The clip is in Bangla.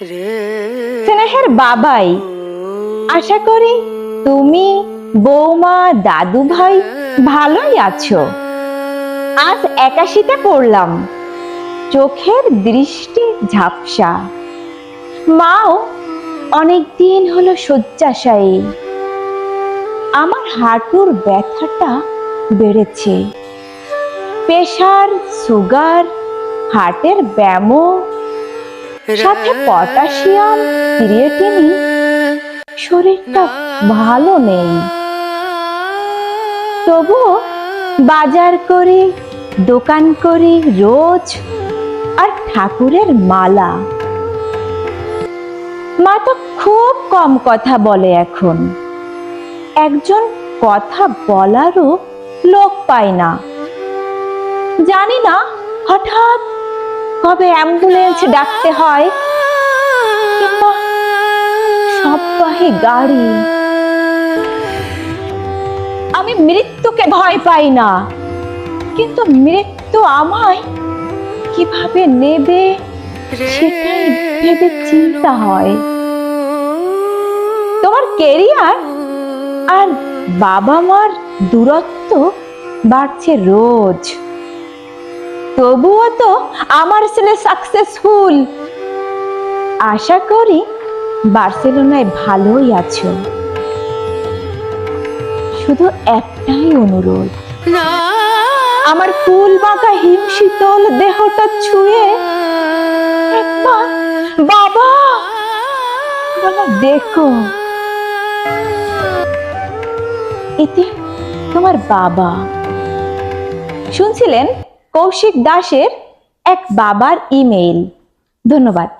স্নেহের বাবাই, আশা করি তুমি বৌমা দাদু ভাই ভালোই আছো। আজ একাশিতে পড়লাম, চোখের দৃষ্টি ঝাপসা। মাও অনেকদিন হলো শয্যাশায়ী। আমার হাঁটুর ব্যথাটা বেড়েছে। প্রেশার সুগার, হার্টের ব্যামো সাথে পটাশিয়াম, ক্রিয়েটিনিন, শরীরটা ভালো নেই। তবুও বাজার করি, দোকান করি রোজ, আর ঠাকুরের মালা। মা তো খুব কম কথা বলে এখন। একজন কথা বলারও লোক পায় না। জানি না হঠাৎ কবে অ্যাম্বুলেন্স ডাকতে হয়? সপ্তাহে গাড়ি? আমি মৃত্যুকে ভয় পাই না। কিন্তু মৃত্যু আমায় কীভাবে নেবে, সেটাই চিন্তা হয়। তোমার কেরিয়ার আর বাবা মার দূরত্ব বাড়ছে রোজ। তবুও তো আমার ছেলে সাকসেসফুল আশা করি বার্সেলোনায় ভালোই আছো। শুধু একটাই অনুরোধ। আমার ফুল বাঁকা হিমশীতল দেহটা ছুঁয়ে বাবা দেখো। এতে তোমার বাবা। শুনছিলেন? কৌশিক দাসের এক বাবার ইমেইল ধন্যবাদ।